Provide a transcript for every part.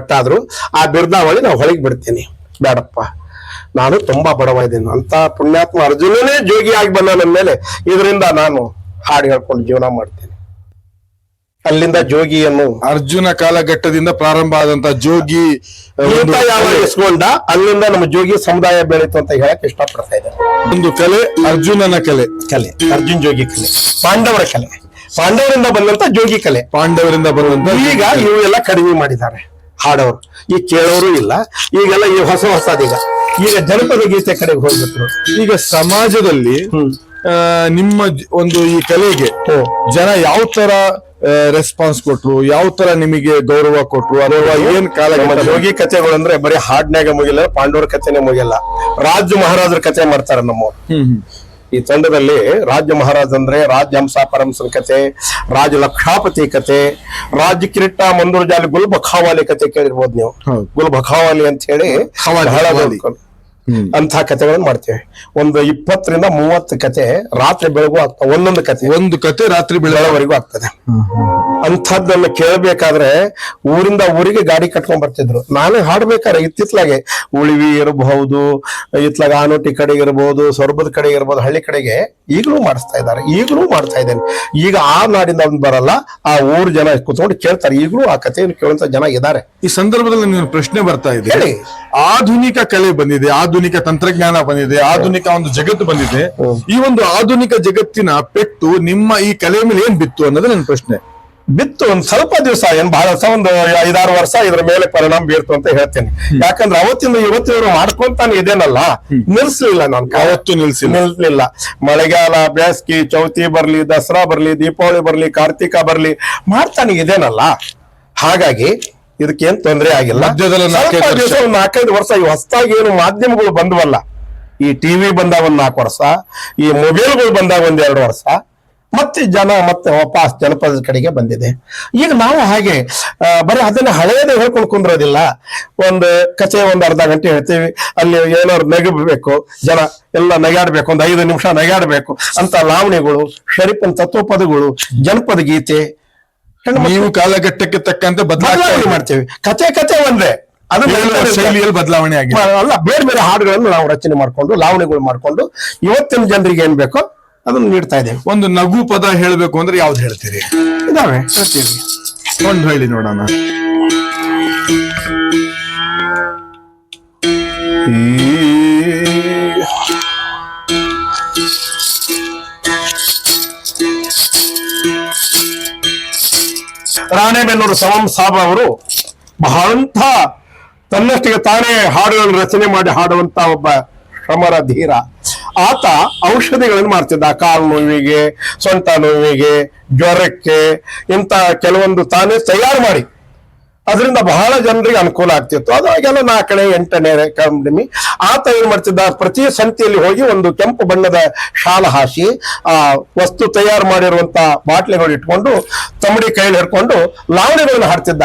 ಭಟ್ ಆದ್ರು ಆ ಬಿರ್ದಾವಳಿ ನಾವು ಹೊಳಗೆ ಬಿಡ್ತೀನಿ. ಬೇಡಪ್ಪ. ನಾನು ತುಂಬಾ ಬಡವ ಇದ್ದೀನಿ ಅಂತ ಪುಣ್ಯಾತ್ಮ ಅರ್ಜುನನೇ ಜೋಗಿಯಾಗಿ ಬಂದ ನನ್ನ ಮೇಲೆ. ಇದರಿಂದ ನಾನು ಹಾಡು ಹೇಳ್ಕೊಂಡು ಜೀವನ ಮಾಡ್ತೀನಿ. ಅಲ್ಲಿಂದ ಜೋಗಿಯನ್ನು ಅರ್ಜುನ ಕಾಲಘಟ್ಟದಿಂದ ಪ್ರಾರಂಭ ಆದಂತ ಜೋಗಿ ಇಸ್ಕೊಂಡ ಅಲ್ಲಿಂದ ನಮ್ಮ ಜೋಗಿ ಸಮುದಾಯ ಬೆಳೀತು ಅಂತ ಹೇಳಕ್ ಇಷ್ಟಪಡ್ತಾ ಇದ್ದಾರೆ ಒಂದು ಕಲೆ ಅರ್ಜುನನ ಕಲೆ. ಕಲೆ. ಅರ್ಜುನ್ ಜೋಗಿ ಕಲೆ. ಪಾಂಡವರ ಕಲೆ. ಪಾಂಡವರಿಂದ ಬಂದಂತ ಜೋಗಿ ಕಲೆ. ಪಾಂಡವರಿಂದ ಬಂದಂತ ಈಗ ಇವೆಲ್ಲ ಕಡಿಮೆ ಮಾಡಿದ್ದಾರೆ. ಹಾಡೋರು. ಈಗ ಕೇಳೋರು ಇಲ್ಲ. ಈಗೆಲ್ಲ ಈ ಹೊಸ ಹೊಸದೀಗ ಈಗ ಜನಪದ ಗೀತೆ ಕಡೆಗೆ ಹೋಗ್ಬಿಟ್ರು. ಈಗ ಸಮಾಜದಲ್ಲಿ ನಿಮ್ಮ ಒಂದು ಈ ಕಲೆಗೆ. ಜನ ಯಾವ ತರ ರೆಸ್ಪಾನ್ಸ್ ಕೊಟ್ರು ಯಾವ ತರ ನಿಮಗೆ ಗೌರವ ಕೊಟ್ರು ಅಥವಾ ಏನ್ ಕಾಲ ಯೋಗಿ ಕಥೆಗಳು ಅಂದ್ರೆ ಬರೀ ಹಾಡ್ನಾಗ ಮುಗಿಲ್ಲ ಪಾಂಡವರ ಕಥೆನೇ ಮುಗಿಲ್ಲ ರಾಜ ಮಹಾರಾಜರ ಕಥೆ ಮಾಡ್ತಾರ ನಮ್ಮವ್ರು. ಈ ತಂಡದಲ್ಲಿ ರಾಜ್ಯ ಮಹಾರಾಜ ಅಂದ್ರೆ ರಾಜ್ಯ ಹಂಸ ಪರಮಸನ ಕತೆ ರಾಜ ಲಕ್ಷಾಪತಿ ಕತೆ ರಾಜ್ಯ ಕಿರಿಟ್ಟ ಮಂದೂರ್ ಜಾಲಿ ಗುಲ್ಬಖಾವಾಲಿ ಕತೆ ಕೇಳಿರ್ಬೋದು ನೀವು. ಗುಲ್ಬಖಾವಾಲಿ ಅಂತ ಹೇಳಿ ಬಹಳ. ಅಂತ ಕಥೆಗಳನ್ನ ಮಾಡ್ತೇವೆ. ಒಂದು ಇಪ್ಪತ್ತರಿಂದ ಮೂವತ್ತು ಕತೆ ರಾತ್ರಿ ಬೆಳಗು ಆಗ್ತದೆ ಒಂದೊಂದು ಕತೆ ಒಂದು ಕತೆ ರಾತ್ರಿ ಬೆಳಗ್ಗೆವರೆಗೂ ಬೆಳವರೆಗೂ ಆಗ್ತದೆ. ಅಂಥದ್ದನ್ನ ಕೇಳಬೇಕಾದ್ರೆ ಊರಿಂದ ಊರಿಗೆ ಗಾಡಿ ಕಟ್ಕೊಂಡ್ ಬರ್ತಿದ್ರು. ನಾನೇ ಹಾಡ್ಬೇಕಾದ್ರೆ ಇತ್ತಿತ್ಲಾಗೆ ಉಳಿವಿ ಇರಬಹುದು ಇತ್ಲಾಗ ಆನೋಟಿ ಕಡೆಗೆ ಇರಬಹುದು ಸೊರಬದ ಕಡೆಗೆ ಇರಬಹುದು ಹಳ್ಳಿ ಕಡೆಗೆ ಈಗಲೂ ಮಾಡಿಸ್ತಾ ಇದ್ದಾರೆ. ಈಗಲೂ ಮಾಡ್ತಾ ಇದ್ದೇನೆ. ಈಗ ಆ ನಾಡಿಂದ ಅವ್ನು ಬರಲ್ಲ ಆ ಊರ್ ಜನ ಕುತ್ಕೊಂಡು ಕೇಳ್ತಾರೆ. ಈಗಲೂ ಆ ಕಥೆಯನ್ನು ಕೇಳುವಂತ ಜನ ಇದ್ದಾರೆ. ಈ ಸಂದರ್ಭದಲ್ಲಿ ನೀವು ಪ್ರಶ್ನೆ ಬರ್ತಾ ಇದೆ. ಆಧುನಿಕ ಕಲೆ ಬಂದಿದೆ. ಆಧುನಿಕ ತಂತ್ರಜ್ಞಾನ ಬಂದಿದೆ ಆಧುನಿಕ ಒಂದು ಜಗತ್ತು ಬಂದಿದೆ. ಈ ಒಂದು ಆಧುನಿಕ ಜಗತ್ತಿನ ಪೆಟ್ಟು ನಿಮ್ಮ ಈ ಕಲೆ ಮೇಲೆ ಏನ್ ಬಿತ್ತು ಅನ್ನೋದು ನನ್ನ ಪ್ರಶ್ನೆ. ಬಿತ್ತು ಒಂದ್ ಸ್ವಲ್ಪ ದಿವಸ ಏನ್ ಬಹಳ ಒಂದು ಐದಾರು ವರ್ಷ ಇದ್ರ ಮೇಲೆ ಪರಿಣಾಮ ಬೀರ್ತು ಅಂತ ಹೇಳ್ತೇನೆ. ಯಾಕಂದ್ರೆ ಅವತ್ತಿಂದ ಇವತ್ತಿನವರು ಮಾಡ್ಕೊಂತಾನೆ ಇದೇನಲ್ಲ ನಿಲ್ಸ್ಲಿಲ್ಲ ನಾನು ಅವತ್ತು ನಿಲ್ಸಿ ನಿಲ್ಸ್ಲಿಲ್ಲ. ಮಳೆಗಾಲ ಬೇಸಿಗೆ ಚೌತಿ ಬರ್ಲಿ ದಸರಾ ಬರ್ಲಿ ದೀಪಾವಳಿ ಬರ್ಲಿ ಕಾರ್ತಿಕ ಬರ್ಲಿ ಮಾಡ್ತಾನೆ ಇದೇನಲ್ಲ. ಹಾಗಾಗಿ ಇದಕ್ಕೇನ್ ತೊಂದರೆ ಆಗಿಲ್ಲ. ಸ್ವಲ್ಪ ನಾಲ್ಕೈದು ವರ್ಷ. ದಿವಸ ಒಂದ್ ನಾಲ್ಕೈದು ವರ್ಷ ಈ ಹೊಸದಾಗಿ ಏನು ಮಾಧ್ಯಮಗಳು ಬಂದವಲ್ಲ ಈ ಟಿವಿ ಬಂದಾಗ ಒಂದ್ ನಾಲ್ಕು ವರ್ಷ ಈ ಮೊಬೈಲ್ಗಳು ಬಂದಾಗ ಒಂದ್ ಎರಡು ವರ್ಷ ಮತ್ತೆ ಜನ ಮತ್ತೆ ವಾಪಸ್ ಜನಪದ ಕಡೆಗೆ ಬಂದಿದೆ. ಈಗ ನಾವು ಹಾಗೆ ಬರೀ ಅದನ್ನ ಹಳೆಯದೇ ಹೇಳ್ಕೊಂಡು ಕುಂದ್ರೋದಿಲ್ಲ. ಒಂದು ಕಚೆ ಒಂದ್ ಅರ್ಧ ಗಂಟೆ ಹೇಳ್ತೀವಿ ಅಲ್ಲಿ ಏನಾದ್ರು ನಗಬೇಕು ಜನ ಎಲ್ಲ ನಗಾಡ್ಬೇಕು ಒಂದು ಐದು ನಿಮಿಷ ನಗಾಡ್ಬೇಕು ಅಂತ ಲಾವಣಿಗಳು ಶರೀಫನ್ ತತ್ವಪದಗಳು ಜನಪದ ಗೀತೆ ನೀವು ಕಾಲಘಟ್ಟಕ್ಕೆ ತಕ್ಕಂತೆ ಬದಲಾವಣೆ ಮಾಡ್ತೇವೆ. ಕಥೆ ಕತೆ ಒಂದೇ. ಅದು ಶೈಲಿಯಲ್ಲಿ ಬದಲಾವಣೆ ಆಗಿದೆ. ಅಲ್ಲ ಬೇರೆ ಬೇರೆ ಹಾಡುಗಳನ್ನು ನಾವು ರಚನೆ ಮಾಡ್ಕೊಂಡು ಲಾವಣೆಗಳು ಮಾಡ್ಕೊಂಡು ಇವತ್ತಿನ ಜನರಿಗೆ ಏನ್ ಬೇಕೋ ಅದನ್ನ ನೀಡ್ತಾ ಇದ್ದೇವೆ. ಒಂದು ನಗು ಪದ ಹೇಳಬೇಕು ಅಂದ್ರೆ ಯಾವ್ದು ಹೇಳ್ತೀರಿ? ಇದಾವೆ. ಒಂದು ಹೇಳಿ ನೋಡೋಣ. ರಾಣೆಬೆನ್ನೂರು ಸವಂ ಸಾಬ್ ಅವರು ಬಹಳಂತ ತನ್ನಷ್ಟಿಗೆ ತಾನೇ ಹಾಡುಗಳನ್ನು ರಚನೆ ಮಾಡಿ ಹಾಡುವಂತ ಒಬ್ಬ ಶ್ರಮರ ಧೀರ. ಆತ ಔಷಧಿಗಳನ್ನು ಮಾಡ್ತಿದ್ದ ಕಾಲು ನೋವಿಗೆ ಸೊಂಟ ನೋವಿಗೆ, ಜ್ವರಕ್ಕೆ ಇಂತ ಕೆಲವೊಂದು ತಾನೇ ತಯಾರು ಮಾಡಿ. ಅದರಿಂದ ಬಹಳ ಜನರಿಗೆ ಅನುಕೂಲ ಆಗ್ತಿತ್ತು. ಅದಾಗೆಲ್ಲ ನಾಲ್ಕನೇ ಎಂಟನೇ ಕಡಿಮೆ ಆತ ಏನ್ ಮಾಡ್ತಿದ್ದ? ಪ್ರತಿ ಸಂತೆಯಲ್ಲಿ ಹೋಗಿ ಒಂದು ಕೆಂಪು ಬಣ್ಣದ ಶಾಲ ಹಾಸಿ ಆ ವಸ್ತು ತಯಾರು ಮಾಡಿರುವಂತ ಬಾಟ್ಲಿಗಳು ಇಟ್ಕೊಂಡು ತಮ್ಮಡಿ ಕೈಲಿ ಹಿಡ್ಕೊಂಡು ಲಾವಣಿಗಳನ್ನ ಹಾಡ್ತಿದ್ದ.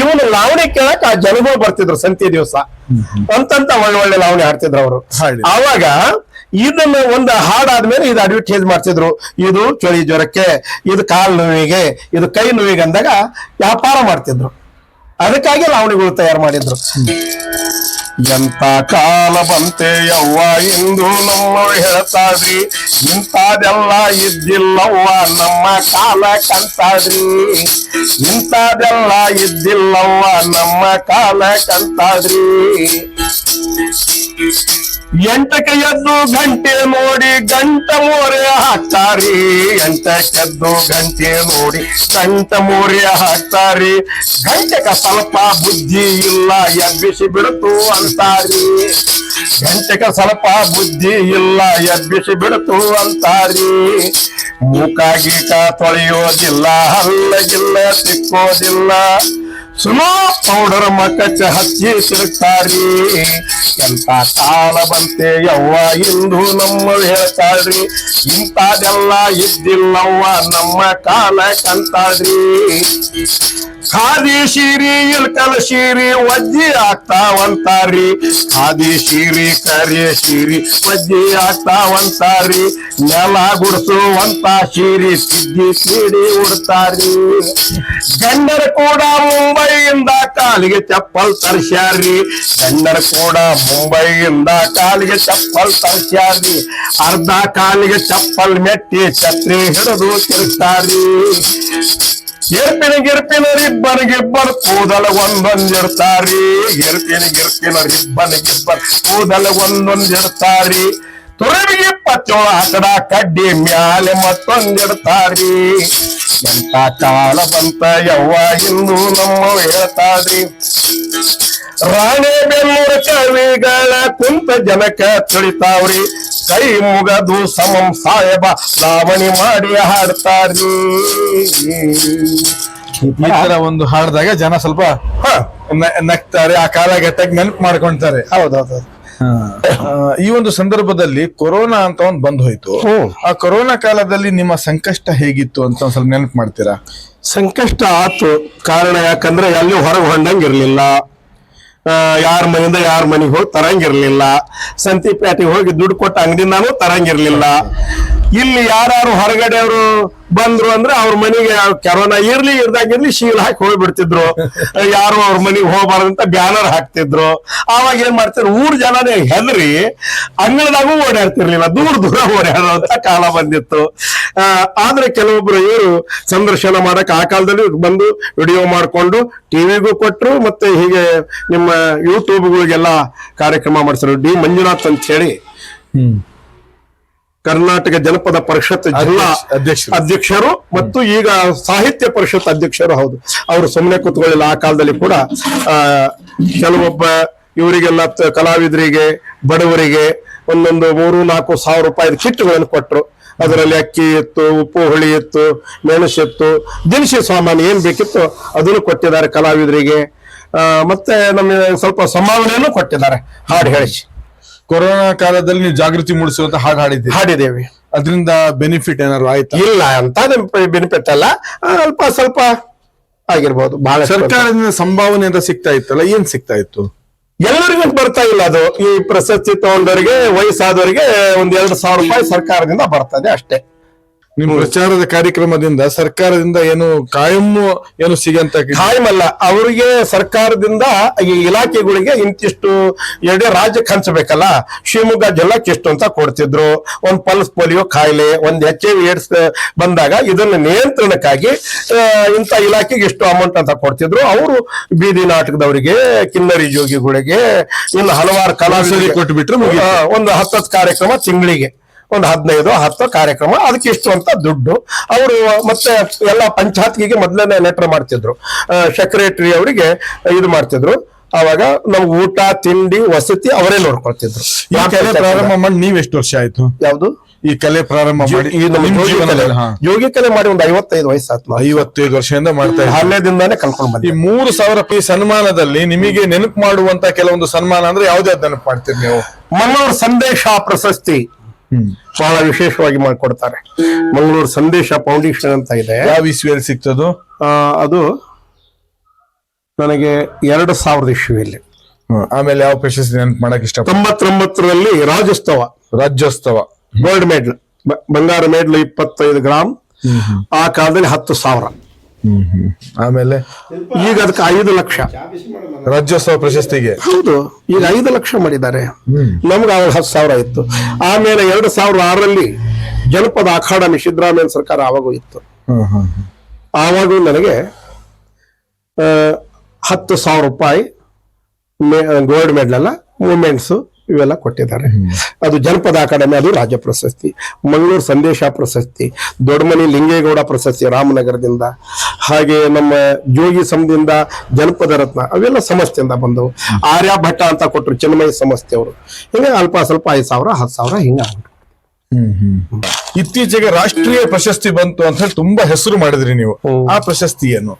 ಇವನು ಲಾವಣಿ ಕೇಳಕ್ ಆ ಜನಗಳು ಬರ್ತಿದ್ರು ಸಂತೆ ದಿವಸ. ಅಂತಂತ ಒಳ್ಳೆ ಒಳ್ಳೆ ಲಾವಣಿ ಹಾಡ್ತಿದ್ರು ಅವರು. ಆವಾಗ ಇದನ್ನ ಒಂದು ಹಾಡಾದ್ಮೇಲೆ ಇದು ಅಡ್ವರ್ಟೈಸ್ ಮಾಡ್ತಿದ್ರು. ಇದು ಚಳಿ ಜ್ವರಕ್ಕೆ ಇದು ಕಾಲು ನೋವಿಗೆ ಇದು ಕೈ ನೋವಿಗೆ ಅಂದಾಗ ವ್ಯಾಪಾರ ಮಾಡ್ತಿದ್ರು. ಅದಕ್ಕಾಗಿ ಲಾವಣಿಗಳು ತಯಾರು ಮಾಡಿದ್ರು. ಎಂತ ಕಾಲ ಬಂತೆ ಯವ್ವ ಇಂದು ನಮ್ಮ ಹೇಳ್ತಾದ್ರಿ. ಇಂಥದೆಲ್ಲ ಇದ್ದಿಲ್ಲವ್ವ, ನಮ್ಮ ಕಾಲ ಕಂತಾದ್ರಿ. ಇಂಥದೆಲ್ಲ ಇದ್ದಿಲ್ಲವ್ವ, ನಮ್ಮ ಕಾಲ ಕಂತಾದ್ರಿ. ಎಂಟಕ್ಕೆ ಎದ್ದು ಗಂಟೆ ನೋಡಿ ಗಂಟ ಮೋರೆ ಹಾಕ್ತಾರೆ. ಎಂಟಕ್ಕೆ ಎದ್ದು ಗಂಟೆ ನೋಡಿ ಗಂಟ ಮೋರೆ ಹಾಕ್ತಾರೆ. ಗಂಟೆಗ ಸ್ವಲ್ಪ ಬುದ್ಧಿ ಇಲ್ಲ, ಎಬ್ಬಿಸಿ ಬಿಡುತ್ತು ಅಂತಾರಿ. ಗಂಟೆಗ ಸ್ವಲ್ಪ ಬುದ್ಧಿ ಇಲ್ಲ, ಎಬ್ಬಿಸಿ ಬಿಡುತ್ತು ಅಂತಾರಿ. ಮೂಕ ಗೀಕ ತೊಳೆಯೋದಿಲ್ಲ ಹಲ್ಲಗಿಲ್ಲ ತಿಕ್ಕೋದಿಲ್ಲ. ಸುಮಾ ಪೌಡರ್ ಮಕ್ಕ ಹಚ್ಚಿ ತಿರುಗ್ತಾರಿ. ಎಂತ ಕಾಲ ಬಂತೆ ಯವ್ವ ಇಂದು ನಮ್ಮ ಹೇಳ್ತಾಳ್ರಿ. ಇಂಥದೆಲ್ಲ ಇದ್ದಿಲ್ಲವ್ವ ನಮ್ಮ ಕಾಲ ಕಂತಾಳ್ರಿ. ಖಾದಿ ಶೀರಿ ಇಲ್ಕಲ್ ಶೀರಿ ವಜ್ಜಿ ಆಗ್ತಾವಂತಾರಿ ಖಾದಿ ಶೀರಿ ಕರಿ ಶೀರಿ ವಜ್ಜಿ ಆಗ್ತಾವಂತಾರಿ ನೆಲ ಗುಡಿಸುವಂತ ಶೀರಿ ಸಿದ್ದಿ ಸೀಡಿ ಉಡ್ತಾರಿ ಗಂಡರು ಕೂಡ ಮುಂಬೈಯಿಂದ ಕಾಲಿಗೆ ಚಪ್ಪಲ್ ತರಿಸ್ಯಾರ್ರಿ. ಗಂಡರು ಕೂಡ ಮುಂಬೈಯಿಂದ ಕಾಲಿಗೆ ಚಪ್ಪಲ್ ತರ್ಸ್ಯಾರಿ ಅರ್ಧ ಕಾಲಿಗೆ ಚಪ್ಪಲ್ ಮೆಟ್ಟಿ ಛತ್ರಿ ಹಿಡಿದು ತಿರುಗ್ತಾರಿ. ಗಿರ್ಪಿನ ಗಿರ್ಪಿನ ರಿಬ್ಬನ್ ಕೂದಲ ಒಂದೊಂದಿರ್ತಾರಿ. ಗಿರ್ಪಿನ ಗಿರ್ಪಿನ ರಿಬ್ಬನ್ ಕೂದಲ ಒಂದೊಂದಿರ್ತಾರಿ. ತುರುವಿಗೆ ಪಚ್ಚೋಳ ಹಾಕಡ ಕಡ್ಡಿ ಮ್ಯಾಲೆ ಮತ್ತೊಂದಿರ್ತಾರಿ. ಎಂತ ಕಾಲ ಬಂತ ಯವ್ವ ಇಂದು ನಮ್ಮ ಹೇಳ್ತಾರಿ ರಾಣೆ ಬೆನ್ನೂರ ಚವಿಗಳ ಕುಂತ ಜನಕ ತಿಳಿತಾವ್ರಿ. ಕೈ ಮುಗದು ಸಮಂ ಸಾಹೇಬ ಲಾವಣಿ ಮಾಡಿ ಹಾಡ್ತಾರಿ ಈ ತರ ಒಂದು ಹಾಡಿದಾಗ ಜನ ಸ್ವಲ್ಪ ನ- ನಗ್ತಾರೆ ಆ ಕಾಲಘಟ್ಟಕ್ಕೆ ನೆನಪು ಮಾಡ್ಕೊಂತಾರೆ. ಹೌದೌದು ಆ, ಈ ಒಂದು ಸಂದರ್ಭದಲ್ಲಿ ಕೊರೋನಾ ಅಂತ ಒಂದು ಬಂದ್ ಹೋಯ್ತು. ಹ್ಮ್. ಆ ಕೊರೋನಾ ಕಾಲದಲ್ಲಿ ನಿಮ್ಮ ಸಂಕಷ್ಟ ಹೇಗಿತ್ತು ಅಂತ ಒಂದ್ ಸ್ವಲ್ಪ ನೆನಪು ಮಾಡ್ತೀರಾ? ಸಂಕಷ್ಟ ಆತು. ಕಾರಣ ಯಾಕಂದ್ರೆ ಎಲ್ಲಿ ಹೊರಗೆ ಹೊಂಡಂಗಿರ್ಲಿಲ್ಲ ಯಾರ ಮನೆಯಿಂದ ಯಾರ ಮನೆಗೆ ಹೋಗಿ ತರಂಗಿರ್ಲಿಲ್ಲ. ಸಂತಿ ಪ್ಯಾಟಿಗೆ ಹೋಗಿ ದುಡ್ಡು ಕೊಟ್ಟ ಅಂಗಡಿಯಿಂದಾನು ತರಂಗಿರ್ಲಿಲ್ಲ. ಇಲ್ಲಿ ಯಾರು ಹೊರಗಡೆಯವರು ಬಂದ್ರು ಅಂದ್ರೆ ಅವ್ರ ಮನೆಗೆ ಕರೋನಾ ಇರ್ಲಿ ಇರ್ದಾಗಿರ್ಲಿ ಶೀಲ್ ಹಾಕಿ ಹೋಗ್ಬಿಡ್ತಿದ್ರು. ಯಾರು ಅವ್ರ ಮನೆಗೆ ಹೋಗ್ಬಾರ್ದಂತ ಬ್ಯಾನರ್ ಹಾಕ್ತಿದ್ರು. ಆವಾಗ ಏನ್ ಮಾಡ್ತಿದ್ರು? ಊರ್ ಜನನೇ ಹೆದರಿ ಅಂಗಳದಾಗೂ ಓಡಾಡ್ತಿರ್ಲಿಲ್ಲ. ದೂರ ದೂರ ಓಡಾಡುವಂತ ಕಾಲ ಬಂದಿತ್ತು. ಆದ್ರೆ ಕೆಲವೊಬ್ರು ಇವರು ಸಂದರ್ಶನ ಮಾಡಕ್ ಆ ಕಾಲದಲ್ಲಿ ಬಂದು ವಿಡಿಯೋ ಮಾಡ್ಕೊಂಡು ಟಿವಿಗೂ ಕೊಟ್ರು ಮತ್ತೆ ಹೀಗೆ ನಿಮ್ಮ ಯೂಟ್ಯೂಬ್ಗಳಿಗೆಲ್ಲ ಕಾರ್ಯಕ್ರಮ ಮಾಡಿಸಿದ್ರು. ಡಿ ಮಂಜುನಾಥ್ ಅಂತ ಹೇಳಿ. ಕರ್ನಾಟಕ ಜನಪದ ಪರಿಷತ್ ಜಿಲ್ಲಾ ಅಧ್ಯಕ್ಷ- ಅಧ್ಯಕ್ಷರು. ಮತ್ತು ಈಗ ಸಾಹಿತ್ಯ ಪರಿಷತ್ ಅಧ್ಯಕ್ಷರು ಹೌದು. ಅವರು ಸುಮ್ಮನೆ ಕೂತ್ಕೊಳ್ಳಿಲ್ಲ. ಆ ಕಾಲದಲ್ಲಿ ಕೂಡ ಆ ಕೆಲವೊಬ್ಬ ಇವರಿಗೆಲ್ಲ ಕಲಾವಿದರಿಗೆ ಬಡವರಿಗೆ ಒಂದೊಂದು ಮೂರು ನಾಲ್ಕು ಸಾವಿರ ರೂಪಾಯಿ ಕಿಟ್ಗಳನ್ನು ಕೊಟ್ಟರು ಅದರಲ್ಲಿ ಅಕ್ಕಿ ಇತ್ತು ಉಪ್ಪು ಹುಳಿ ಇತ್ತು ಮೆಣಸು ಇತ್ತು ದಿನಸಿ ಸಾಮಾನು ಏನ್ ಬೇಕಿತ್ತು ಅದನ್ನು ಕೊಟ್ಟಿದ್ದಾರೆ ಕಲಾವಿದರಿಗೆ. ಮತ್ತೆ ನಮಗೆ ಸ್ವಲ್ಪ ಸಂಭಾವನೆಯನ್ನು ಕೊಟ್ಟಿದ್ದಾರೆ. ಹಾಡು ಹೇಳಿಸಿ. ಕೊರೋನಾ ಕಾಲದಲ್ಲಿ ನೀವು ಜಾಗೃತಿ ಮೂಡಿಸುವಂತ ಹಾಡು ಹಾಡಿದ್ದೀರಿ. ಹಾಡಿದ್ದೇವೆ. ಅದರಿಂದ ಬೆನಿಫಿಟ್ ಏನಾದ್ರು ಆಯ್ತು? ಇಲ್ಲ ಅಂತ ಬೆನಿಫಿಟ್ ಅಲ್ಲ. ಅಲ್ಪ ಸ್ವಲ್ಪ ಆಗಿರ್ಬೋದು. ಬಹಳ ಸರ್ಕಾರದಿಂದ ಸಂಭಾವನೆ ಅಂತ ಸಿಗ್ತಾ ಇತ್ತಲ್ಲ ಏನ್ ಸಿಗ್ತಾ ಇತ್ತು? ಎಲ್ಲರಿಗೂ ಬರ್ತಾ ಇಲ್ಲ ಅದು. ಈ ಪ್ರಶಸ್ತಿ ತಗೊಂಡವರಿಗೆ ವಯಸ್ಸಾದವರಿಗೆ ಒಂದ್ ಎರಡು ಸಾವಿರ ರೂಪಾಯಿ ಸರ್ಕಾರದಿಂದ ಬರ್ತದೆ ಅಷ್ಟೇ. ನಿಮ್ ಪ್ರಚಾರದ ಕಾರ್ಯಕ್ರಮದಿಂದ ಸರ್ಕಾರದಿಂದ ಏನು ಕಾಯಂ ಏನು ಸಿಗಂತ ಕಾಯಂ ಅಲ್ಲ ಅವರಿಗೆ ಸರ್ಕಾರದಿಂದ ಈ ಇಲಾಖೆಗಳಿಗೆ ಇಂತಿಷ್ಟು ಎರಡೇ ರಾಜ್ಯಕ್ಕೆ ಹಂಚಬೇಕಲ್ಲ? ಶಿವಮೊಗ್ಗ ಜಿಲ್ಲಾಕ್ಕೆ ಇಷ್ಟು ಅಂತ ಕೊಡ್ತಿದ್ರು. ಒಂದ್ ಪಲ್ಸ್ ಪೋಲಿಯೋ ಕಾಯಿಲೆ ಒಂದ್ ಎಚ್ ಐ ಏಡ್ಸ್ ಬಂದಾಗ ಇದನ್ನ ನಿಯಂತ್ರಣಕ್ಕಾಗಿ ಇಂಥ ಇಲಾಖೆಗೆ ಎಷ್ಟು ಅಮೌಂಟ್ ಅಂತ ಕೊಡ್ತಿದ್ರು. ಅವರು ಬೀದಿ ನಾಟಕದವರಿಗೆ ಕಿನ್ನರಿ ಜೋಗಿಗಳಿಗೆ ಇನ್ನು ಹಲವಾರು ಕಲಾವಿದರಿಗೆ ಕೊಟ್ಬಿಟ್ರು ಒಂದು ಹತ್ತತ್ತು ಕಾರ್ಯಕ್ರಮ ತಿಂಗಳಿಗೆ. ಒಂದು ಹದಿನೈದು ಹತ್ತು ಕಾರ್ಯಕ್ರಮ ಅದಕ್ಕೆ ಇಷ್ಟು ಅಂತ ದುಡ್ಡು. ಅವರು ಮತ್ತೆ ಎಲ್ಲ ಪಂಚಾಯತ್ಗೆ ಮೊದಲನೇ ಲೆಟರ್ ಮಾಡ್ತಿದ್ರು. ಸೆಕ್ರೆಟರಿ ಅವರಿಗೆ ಇದು ಮಾಡ್ತಿದ್ರು. ಅವಾಗ ನಮ್ಗೆ ಊಟ ತಿಂಡಿ ವಸತಿ ಅವರೇ ನೋಡ್ಕೊಳ್ತಿದ್ರು. ಈ ಕಲೆ ಪ್ರಾರಂಭ ಮಾಡಿ ನೀವ್ ಎಷ್ಟು ವರ್ಷ ಆಯ್ತು? ಯಾವ್ದು? ಈ ಕಲೆ ಪ್ರಾರಂಭ ಮಾಡಿ ಈ ಯೋಗಿ ಕಲೆ. ಮಾಡಿ ಒಂದು ಐವತ್ತೈದು ವಯಸ್ಸಾತ್ ಐವತ್ತೈದು ವರ್ಷದಿಂದ ಮಾಡ್ತಾ ಹಲ್ಲೆದಿಂದಾನೇ ಕಲ್ಕೊಂಡ್ ಈ ಬಂದಿ. ಮೂರು ಸಾವಿರ ಪಿ ಸನ್ಮಾನದಲ್ಲಿ ನಿಮಗೆ ನೆನಪು ಮಾಡುವಂತ ಕೆಲವೊಂದು ಸನ್ಮಾನ ಅಂದ್ರೆ ಯಾವ್ದಾವ್ದು ನೆನಪು ಮಾಡ್ತೀರಿ ನೀವು? ಮನೋರ್ ಸಂದೇಶ ಪ್ರಶಸ್ತಿ. ಬಹಳ ವಿಶೇಷವಾಗಿ ಮಾಡಿಕೊಡ್ತಾರೆ. ಮಂಗಳೂರು ಸಂದೇಶ ಫೌಂಡೇಶನ್ ಅಂತ ಇದೆ. ಯಾವ ಇಸ್ವಿಯಲ್ಲಿ ಸಿಗ್ತದು ಅದು ನನಗೆ ಎರಡು ಸಾವಿರದ ಇಸ್ವಿಯಲ್ಲಿ. ಆಮೇಲೆ ಯಾವ ಪ್ರಶಸ್ತಿ ನೆನಪು ಮಾಡಕ್ ಇಷ್ಟ ತೊಂಬತ್ತೊಂಬತ್ತರಲ್ಲಿ ರಾಜ್ಯೋತ್ಸವ. ರಾಜ್ಯೋತ್ಸವ ಗೋಲ್ಡ್ ಮೆಡಲ್ ಬಂಗಾರ ಮೆಡಲ್ ಇಪ್ಪತ್ತೈದು ಗ್ರಾಮ್ ಆ ಕಾಲದಲ್ಲಿ ಹತ್ತು ಸಾವಿರ. ಆಮೇಲೆ ಈಗ ಅದಕ್ಕೆ ಐದು ಲಕ್ಷ. ರಾಜ್ಯೋತ್ಸವ ಪ್ರಶಸ್ತಿಗೆ. ಹೌದು ಈಗ ಐದು ಲಕ್ಷ ಮಾಡಿದ್ದಾರೆ. ನಮ್ಗೆ ಆವಾಗ ಹತ್ತು ಸಾವಿರ ಇತ್ತು. ಆಮೇಲೆ ಎರಡು ಸಾವಿರದ ಆರರಲ್ಲಿ ಜನಪದ ಅಕಾಡೆಮಿ ಸಿದ್ದರಾಮಯ್ಯ ಸರ್ಕಾರ ಆವಾಗೂ ಇತ್ತು. ಆವಾಗೂ ನನಗೆ ಹತ್ತು ಸಾವಿರ ರೂಪಾಯಿ ಗೋಲ್ಡ್ ಮೆಡಲ್ ಎಲ್ಲ ಮೂಮೆಂಟ್ಸ್ ಇವೆಲ್ಲ ಕೊಟ್ಟಿದ್ದಾರೆ. ಅದು ಜನಪದ ಅಕಾಡೆಮಿ ಅದು ರಾಜ್ಯ ಪ್ರಶಸ್ತಿ. ಮಂಗಳೂರು ಸಂದೇಶ ಪ್ರಶಸ್ತಿ ದೊಡ್ಡಮನಿ ಲಿಂಗೇಗೌಡ ಪ್ರಶಸ್ತಿ ರಾಮನಗರದಿಂದ. ಹಾಗೆ ನಮ್ಮ ಜೋಗಿ ಸಮದಿಂದ ಜನಪದ ರತ್ನ ಅವೆಲ್ಲ ಸಮಸ್ಯೆಯಿಂದ ಬಂದವು. ಆರ್ಯ ಭಟ್ಟ ಅಂತ ಕೊಟ್ಟರು ಚಿನ್ಮಯ ಸಂಸ್ಥೆಯವರು ಹಿಂಗೆ ಅಲ್ಪ ಸ್ವಲ್ಪ ಐದು ಸಾವಿರ ಹತ್ತು ಸಾವಿರ ಹಿಂಗ ಇತ್ತೀಚೆಗೆ ರಾಷ್ಟ್ರೀಯ ಪ್ರಶಸ್ತಿ ಬಂತು ಅಂತ ಹೇಳಿ ತುಂಬಾ ಹೆಸರು ಮಾಡಿದ್ರಿ ನೀವು. ಆ ಪ್ರಶಸ್ತಿ ಏನು